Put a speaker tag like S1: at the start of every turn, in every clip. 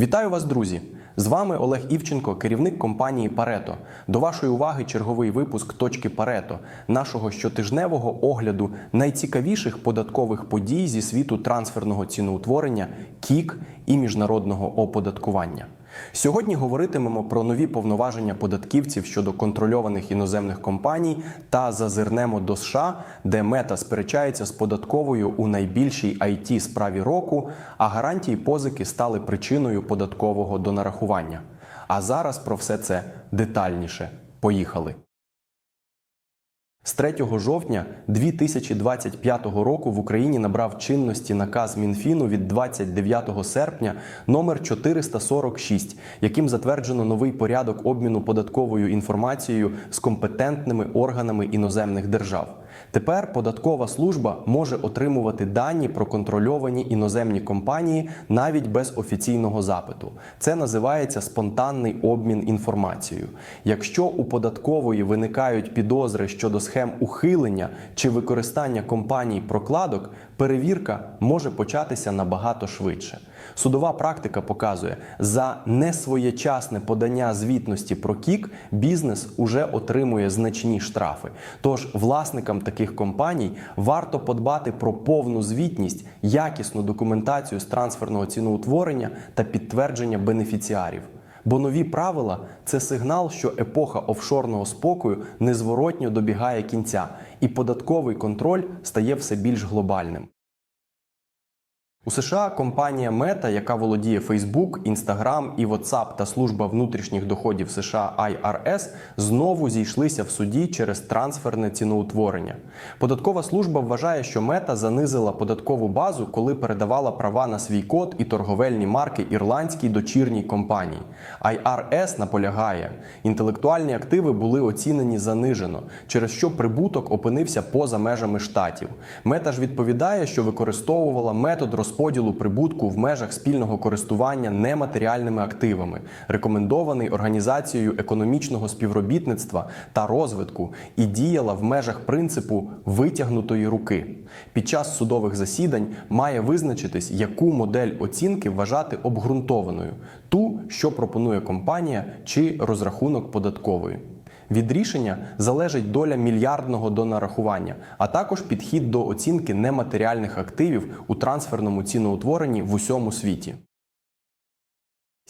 S1: Вітаю вас, друзі! З вами Олег Івченко, керівник компанії Парето. До вашої уваги черговий випуск точки Парето, нашого щотижневого огляду найцікавіших податкових подій зі світу трансферного ціноутворення, КІК і міжнародного оподаткування. Сьогодні говоритимемо про нові повноваження податківців щодо контрольованих іноземних компаній та зазирнемо до США, де мета сперечається з податковою у найбільшій it справі року, а гарантії позики стали причиною податкового донарахування. А зараз про все це детальніше. Поїхали. З 3 жовтня 2025 року в Україні набрав чинності наказ Мінфіну від 29 серпня номер 446, яким затверджено новий порядок обміну податковою інформацією з компетентними органами іноземних держав. Тепер податкова служба може отримувати дані про контрольовані іноземні компанії навіть без офіційного запиту. Це називається спонтанний обмін інформацією. Якщо у податкової виникають підозри щодо схем ухилення чи використання компаній прокладок, перевірка може початися набагато швидше. Судова практика показує, за несвоєчасне подання звітності про КІК бізнес уже отримує значні штрафи. Тож власникам таких компаній варто подбати про повну звітність, якісну документацію з трансферного ціноутворення та підтвердження бенефіціарів. Бо нові правила це сигнал, що епоха офшорного спокою незворотньо добігає кінця, і податковий контроль стає все більш глобальним. У США компанія Meta, яка володіє Facebook, Instagram і WhatsApp та служба внутрішніх доходів США IRS, знову зійшлися в суді через трансферне ціноутворення. Податкова служба вважає, що Meta занизила податкову базу, коли передавала права на свій код і торговельні марки ірландській дочірній компанії. IRS наполягає, інтелектуальні активи були оцінені занижено, через що прибуток опинився поза межами штатів. Мета ж відповідає, що використовувала метод розподілу прибутку в межах спільного користування нематеріальними активами, рекомендований Організацією економічного співробітництва та розвитку, і діяла в межах принципу витягнутої руки. Під час судових засідань має визначитись, яку модель оцінки вважати обґрунтованою, ту, що пропонує компанія, чи розрахунок податкової. Від рішення залежить доля мільярдного донарахування, а також підхід до оцінки нематеріальних активів у трансферному ціноутворенні в усьому світі.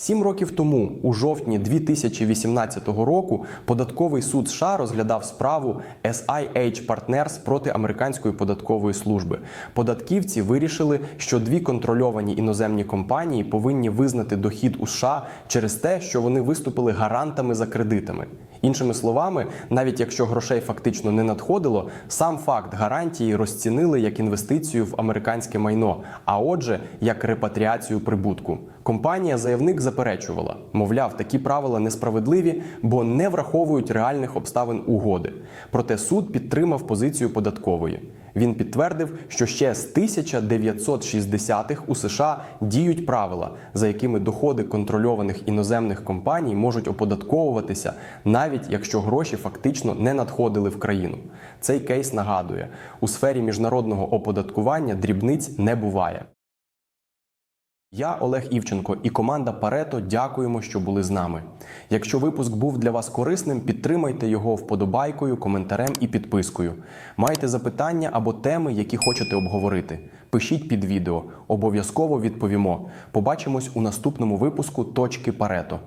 S1: Сім років тому, у жовтні 2018 року, податковий суд США розглядав справу SIH Partners проти американської податкової служби. Податківці вирішили, що дві контрольовані іноземні компанії повинні визнати дохід у США через те, що вони виступили гарантами за кредитами. Іншими словами, навіть якщо грошей фактично не надходило, сам факт гарантії розцінили як інвестицію в американське майно, а отже, як репатріацію прибутку. Компанія заявник заперечувала, мовляв, такі правила несправедливі, бо не враховують реальних обставин угоди. Проте суд підтримав позицію податкової. Він підтвердив, що ще з 1960-х у США діють правила, за якими доходи контрольованих іноземних компаній можуть оподатковуватися, навіть якщо гроші фактично не надходили в країну. Цей кейс нагадує, у сфері міжнародного оподаткування дрібниць не буває. Я Олег Івченко і команда Парето дякуємо, що були з нами. Якщо випуск був для вас корисним, підтримайте його вподобайкою, коментарем і підпискою. Маєте запитання або теми, які хочете обговорити. Пишіть під відео, обов'язково відповімо. Побачимось у наступному випуску точки Парето.